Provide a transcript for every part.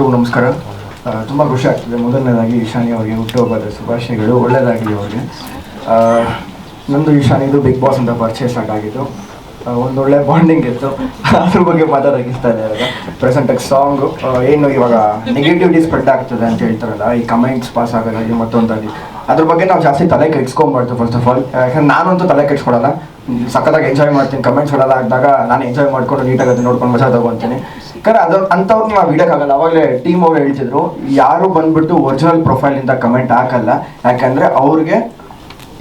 ಎಲ್ರಿಗೂ ನಮಸ್ಕಾರ. ತುಂಬ ಖುಷಿ ಆಗ್ತದೆ. ಮೊದಲನೇದಾಗಿ ಈಶಾನಿ ಅವರಿಗೆ ಹುಟ್ಟುಹಬ್ಬದ ಶುಭಾಶಯಗಳು. ಒಳ್ಳೆಯದಾಗಲಿ ಅವರಿಗೆ. ನಂದು ಈಶಾನಿದು ಬಿಗ್ ಬಾಸ್ ಅಂತ ಪರ್ಚೇಸ್ ಆ, ಒಂದೊಳ್ಳೆ ಬಾಂಡಿಂಗ್ ಇತ್ತು. ಅದ್ರ ಬಗ್ಗೆ ಮಾತಾಡೋಕ್ಕಿಸ್ತಾ ಇದೆ ಇವಾಗ ಪ್ರೆಸೆಂಟಾಗಿ ಸಾಂಗು ಏನು ಇವಾಗ ನೆಗೆಟಿವಿಟಿ ಸ್ಪ್ರೆಡ್ ಆಗ್ತದೆ ಅಂತ ಹೇಳ್ತಾರಲ್ಲ ಈ ಕಮೆಂಟ್ಸ್ ಪಾಸ್ ಆಗೋದಾಗಿ ಮತ್ತೊಂದಾಗಿ ಅದ್ರ ಬಗ್ಗೆ ನಾವು ಜಾಸ್ತಿ ತಲೆ ಕೆಡ್ಸ್ಕೊಂಬಾರ್ದು ಫಸ್ಟ್ ಆಫ್ ಆಲ್ ಯಾಕಂದ್ರೆ ನಾನಂತೂ ತಲೆ ಕೆಡ್ಸ್ಕೊಡಲ್ಲ. ಸಖತ್ತಾಗಿ ಎಂಜಾಯ್ ಮಾಡ್ತೀನಿ ಕಮೆಂಟ್ಸ್ ಎಲ್ಲ ಆದಾಗ ನಾನು ಎಂಜಾಯ್ ಮಾಡ್ಕೊಂಡು ನೀಟಾಗಿ ಅದನ್ನ ನೋಡ್ಕೊಂಡು ಮಜಾ ತಗೊತೀನಿ ಯಾಕಂದ್ರೆ ಅದು ಅಂಥವ್ರನ್ನ ನಾವು ಇಡೋಕ್ಕಾಗಲ್ಲ ಅವಾಗಲೇ ಟೀಮ್ ಅವ್ರು ಹೇಳ್ತಿದ್ರು, ಯಾರು ಬಂದ್ಬಿಟ್ಟು ಒರಿಜಿನಲ್ ಪ್ರೊಫೈಲಿಂದ ಕಮೆಂಟ್ ಹಾಕಲ್ಲ, ಯಾಕಂದ್ರೆ ಅವ್ರಿಗೆ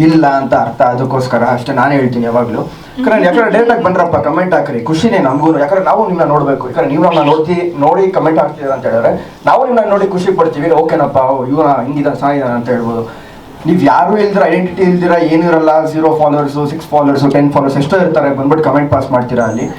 ಇಲ್ಲ ಅಂತ ಅರ್ಥ, ಅದಕ್ಕೋಸ್ಕರ ಅಷ್ಟೇ ನಾನು ಹೇಳ್ತೀನಿ ಯಾವಾಗಲೂ. ಯಾಕಂದ್ರೆ ಯಾಕಂದ್ರೆ ಡೈರೆಕ್ಟಾಗಿ ಬಂದ್ರಪ್ಪ ಕಮೆಂಟ್ ಹಾಕ್ರಿ. ಖುಷಿನೇ ನಮಗೂ ಯಾಕಂದ್ರೆ ನಾವು ನಿಮ್ಮನ್ನ ನೋಡಬೇಕು. ಯಾಕಂದ್ರೆ ನೀವು ನಮ್ಮ ನೋಡ್ತಿ, ನೋಡಿ ಕಮೆಂಟ್ ಹಾಕ್ತಿದ್ದೀರ ಅಂತ ಹೇಳಿದ್ರೆ, ನಾವು ನಿಮ್ಮನ್ನ ನೋಡಿ ಖುಷಿ ಪಡ್ತೀವಿ. ಓಕೆನಪ್ಪ ಇವನ ಹಿಂಗಿದ ಚೆನ್ನಾಗಿದ್ದಾನೆ ಅಂತ ಹೇಳ್ಬೋದು. ನೀವು ಯಾರು ಇಲ್ದಿರ ಐಡೆಂಟಿಟಿ ಇಲ್ದಿರ ಏನು ಇರಲ್ಲ zero followers six followers ten followers ಎಷ್ಟೋ ಇರ್ತಾರೆ, ಬಂದ್ಬಿಟ್ಟು ಕಮೆಂಟ್ ಪಾಸ್ ಮಾಡ್ತೀರಾ ಅಲ್ಲಿ.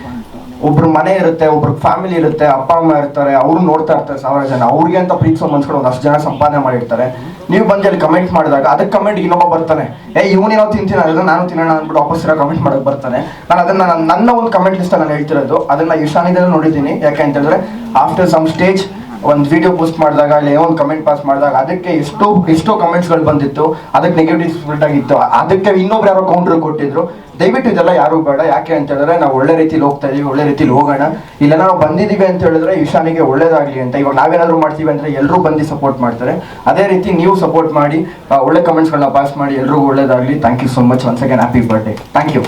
ಒಬ್ರು ಮನೆ ಇರುತ್ತೆ, ಒಬ್ರು ಫ್ಯಾಮಿಲಿ ಇರುತ್ತೆ, ಅಪ್ಪ, ಅಮ್ಮ ಇರ್ತಾರೆ, ಅವರು ನೋಡ್ತಾ ಇರ್ತಾರೆ ಸಾವಿರ ಜನ. ಅವ್ರಿಗೆ ಅಂತ ಪ್ರೀತಿಸೋ ಒಂದು ಅಷ್ಟು ಜನ ಸಂಪಾದನೆ ಮಾಡಿರ್ತಾರೆ. ನೀವು ಬಂದು ಅಲ್ಲಿ ಕಮೆಂಟ್ ಮಾಡಿದಾಗ, ಅದಕ್ಕೆ ಕಮೆಂಟ್ ಇನ್ನೊಬ್ಬ ಬರ್ತಾನೆ. ಏ ಇವನೇನೋ ತಿಂತೀನಿ, ಅದನ್ನ ನಾನು ತಿನ್ನೋಣ ಅಂದ್ಬಿಟ್ಟು ವಾಪಸ್ ಕಮೆಂಟ್ ಮಾಡಕ್ ಬರ್ತಾನೆ. ನಾನು ಅದನ್ನ ನನ್ನ- ಒಂದು ಕಮೆಂಟ್ ಲಿಸ್ಟ್ ನಾನು ಹೇಳ್ತಿರೋದು. ಅದನ್ನ ಇಶಾನಿದಲ್ಲಿ ನೋಡಿದ್ದೀನಿ. ಯಾಕೆ ಅಂತ ಹೇಳಿದ್ರೆ ಆಫ್ಟರ್ ಸಮ್ ಸ್ಟೇಜ್ ಒಂದು ವಿಡಿಯೋ ಪೋಸ್ಟ್ ಮಾಡಿದಾಗ ಅಲ್ಲಿ ಒಂದು ಕಮೆಂಟ್ ಪಾಸ್ ಮಾಡಿದಾಗ ಅದಕ್ಕೆ ಎಷ್ಟೋ ಎಷ್ಟೋ ಕಮೆಂಟ್ಸ್ಗಳು ಬಂದಿತ್ತು. ಅದಕ್ಕೆ ನೆಗೆಟಿವ್ ಸ್ಪ್ರೆಡ್ ಆಗಿತ್ತು. ಅದಕ್ಕೆ ಇನ್ನೊಬ್ರು ಯಾರೋ ಕೌಂಟರ್ ಕೊಟ್ಟಿದ್ರು. ದಯವಿಟ್ಟು ಇದೆಲ್ಲ ಯಾರು ಬೇಡ. ಯಾಕೆ ಅಂತ ಹೇಳಿದ್ರೆ ನಾವು ಒಳ್ಳೆ ರೀತಿಲಿ ಹೋಗ್ತಾ ಇದೀವಿ, ಒಳ್ಳೆ ರೀತಿಲಿ ಹೋಗೋಣ. ಇಲ್ಲ ನಾವು ಬಂದಿದ್ದೀವಿ ಅಂತ ಹೇಳಿದ್ರೆ ಈಶಾನಿಗೆ ಒಳ್ಳೇದಾಗಲಿ ಅಂತ. ಇವಾಗ ನಾವೇನಾದರೂ ಮಾಡ್ತೀವಿ ಅಂದರೆ ಎಲ್ಲರೂ ಬಂದು ಸಪೋರ್ಟ್ ಮಾಡ್ತಾರೆ. ಅದೇ ರೀತಿ ನೀವು ಸಪೋರ್ಟ್ ಮಾಡಿ ಒಳ್ಳೆ ಕಮೆಂಟ್ಸ್ಗಳನ್ನ ಪಾಸ್ ಮಾಡಿ ಎಲ್ರಿಗೂ ಒಳ್ಳೇದಾಗಲಿ. Thank you so much once again happy birthday thank you